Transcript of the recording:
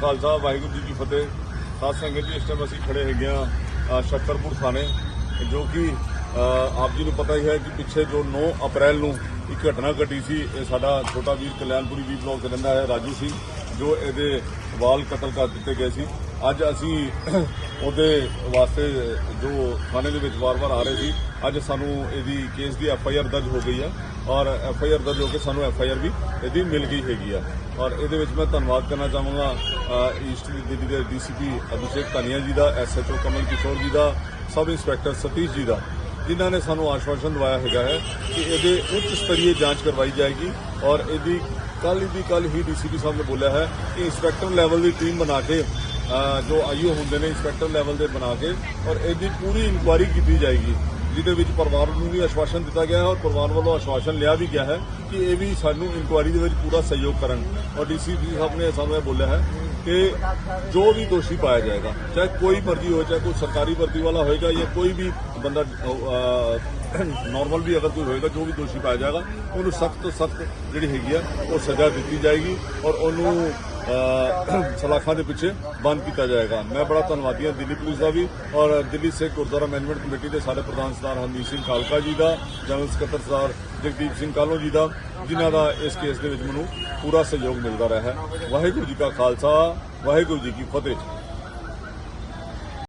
ਖਾਲਸਾ, ਵਾਹਿਗੁਰੂ ਜੀ ਕੀ ਫਤਿਹ। ਸਾਧ ਸੰਗਤ ਜੀ, ਇਸ ਟਾਈਮ ਅਸੀਂ ਖੜੇ ਹੈਗੇ ਆ ਸ਼ੱਕਰਪੁਰ ਥਾਣੇ, ਜੋ ਕਿ ਆਪ ਜੀ ਨੂੰ ਪਤਾ ਹੀ ਹੈ ਕਿ ਪਿੱਛੇ ਜੋ 9 ਅਪ੍ਰੈਲ ਨੂੰ ਇੱਕ ਘਟਨਾ ਘਟੀ ਸੀ, ਇਹ ਸਾਡਾ ਛੋਟਾ ਵੀਰ ਕਲਿਆਣਪੁਰੀ ਵੀ ਬਲਾਕ ਦਾ ਰਹਿੰਦਾ ਹੈ, ਰਾਜੂ ਸਿੰਘ ਜੋ ਇਹਦੇ ਵਾਲ ਕਤਲ ਕਰ ਦਿੱਤੇ ਗਏ ਸੀ। ਅੱਜ ਅਸੀਂ ਉਹਦੇ ਵਾਸਤੇ ਜੋ ਥਾਣੇ ਦੇ ਵਿੱਚ ਵਾਰ-ਵਾਰ ਆ ਰਹੇ ਸੀ, ਅੱਜ ਸਾਨੂੰ ਇਹਦੀ ਕੇਸ ਦੀ ਐਫ ਆਈ ਆਰ ਦਰਜ ਹੋ ਗਈ ਹੈ ਔਰ ਐਫ ਆਈ ਆਰ ਦਰਜ ਹੋ ਕੇ ਸਾਨੂੰ ਐਫ ਆਈ ਆਰ ਵੀ ਇਹਦੀ ਮਿਲ ਗਈ ਹੈਗੀ ਆ। ਔਰ ਇਹਦੇ ਵਿੱਚ ਮੈਂ ਧੰਨਵਾਦ ਕਰਨਾ ਚਾਹਾਂਗਾ ਈਸਟ ਦਿੱਲੀ ਦੇ ਡੀਸੀਪੀ ਅਭਿਸ਼ੇਕ ਧਨੀਆ ਜੀ ਦਾ ਐਸਐਚਓ ਕਮਲ ਕਿਸ਼ੋਰ ਜੀ ਦਾ ਸਬ ਇੰਸਪੈਕਟਰ ਸਤੀਸ਼ ਜੀ ਦਾ ਜਿਨ੍ਹਾਂ ਨੇ ਸਾਨੂੰ ਆਸ਼ਵਾਸਨ ਦਵਾਇਆ ਹੈਗਾ ਹੈ ਕਿ ਇਹਦੇ ਉੱਚ ਸਤਰੀਏ ਜਾਂਚ ਕਰਵਾਈ ਜਾਏਗੀ ਔਰ ਇਹਦੀ ਕੱਲ ਦੀ ਕੱਲ ਹੀ ਡੀਸੀਪੀ ਸਾਹਿਬ ਨੇ ਬੋਲਿਆ ਹੈ ਕਿ ਇੰਸਪੈਕਟਰ ਲੈਵਲ ਦੀ ਟੀਮ ਬਣਾ ਕੇ ਅ, ਜੋ ਆਈਓ ਹੁੰਦੇ ਨੇ ਇੰਸਪੈਕਟਰ ਲੈਵਲ ਦੇ ਬਣਾ ਕੇ ਔਰ ਇਹਦੀ ਪੂਰੀ ਇਨਕੁਆਇਰੀ ਕੀਤੀ ਜਾਏਗੀ। ਜਿਹਦੇ ਵਿੱਚ ਪਰਿਵਾਰ ਨੂੰ ਵੀ ਆਸ਼ਵਾਸਨ ਦਿੱਤਾ ਗਿਆ ਹੈ ਔਰ ਪਰਿਵਾਰ ਵੱਲੋਂ ਆਸ਼ਵਾਸਨ ਲਿਆ ਵੀ ਗਿਆ ਹੈ ਕਿ ਇਹ ਵੀ ਸਾਨੂੰ ਇਨਕੁਆਇਰੀ ਦੇ ਵਿੱਚ ਪੂਰਾ ਸਹਿਯੋਗ ਕਰਨ। ਔਰ ਡੀਸੀਪੀ ਸਾਹਿਬ ਨੇ ਸਾਨੂੰ ਇਹ ਬੋਲਿਆ ਹੈ ਕਿ ਜੋ ਵੀ ਦੋਸ਼ੀ ਪਾਇਆ ਜਾਏਗਾ, ਚਾਹੇ ਕੋਈ ਮਰਜ਼ੀ ਹੋਵੇ ਚਾਹੇ ਕੋਈ ਸਰਕਾਰੀ ਭਰਤੀ ਵਾਲਾ ਹੋਏਗਾ ਜਾਂ ਕੋਈ ਵੀ ਬੰਦਾ ਨਾਰਮਲ ਵੀ ਅਗਰ ਕੋਈ ਹੋਏਗਾ, ਜੋ ਵੀ ਦੋਸ਼ੀ ਪਾਇਆ ਜਾਏਗਾ, ਉਹਨੂੰ ਸਖਤ ਤੋਂ ਸਖਤ ਜਿਹੜੀ ਹੈਗੀ ਆ, ਉਹ ਸਜ਼ਾ ਦਿੱਤੀ ਜਾਏਗੀ ਔਰ ਉਹਨੂੰ ਸਲਾਖਾਂ ਦੇ ਪਿੱਛੇ ਬੰਦ ਕੀਤਾ ਜਾਏਗਾ। ਮੈਂ ਬੜਾ ਧੰਨਵਾਦੀ ਹਾਂ ਦਿੱਲੀ ਪੁਲਿਸ ਦਾ ਵੀ ਔਰ ਦਿੱਲੀ ਸਿੱਖ ਗੁਰਦੁਆਰਾ ਮੈਨੇਜਮੈਂਟ ਕਮੇਟੀ ਦੇ ਸਾਡੇ ਪ੍ਰਧਾਨ ਸਰਦਾਰ ਹਰਮੀਤ ਸਿੰਘ ਖਾਲਕਾ ਜੀ ਦਾ, ਜਨਰਲ ਸਕੱਤਰ ਸਰਦਾਰ ਜਗਦੀਪ ਸਿੰਘ ਕਾਲੋ ਜੀ ਦਾ, ਜਿਨ੍ਹਾਂ ਦਾ ਇਸ ਕੇਸ ਦੇ ਵਿੱਚ ਮੈਨੂੰ ਪੂਰਾ ਸਹਿਯੋਗ ਮਿਲਦਾ ਰਿਹਾ ਹੈ। ਵਾਹਿਗੁਰੂ ਜੀ ਕਾ ਖਾਲਸਾ, ਵਾਹਿਗੁਰੂ ਜੀ ਕੀ ਫਤਿਹ।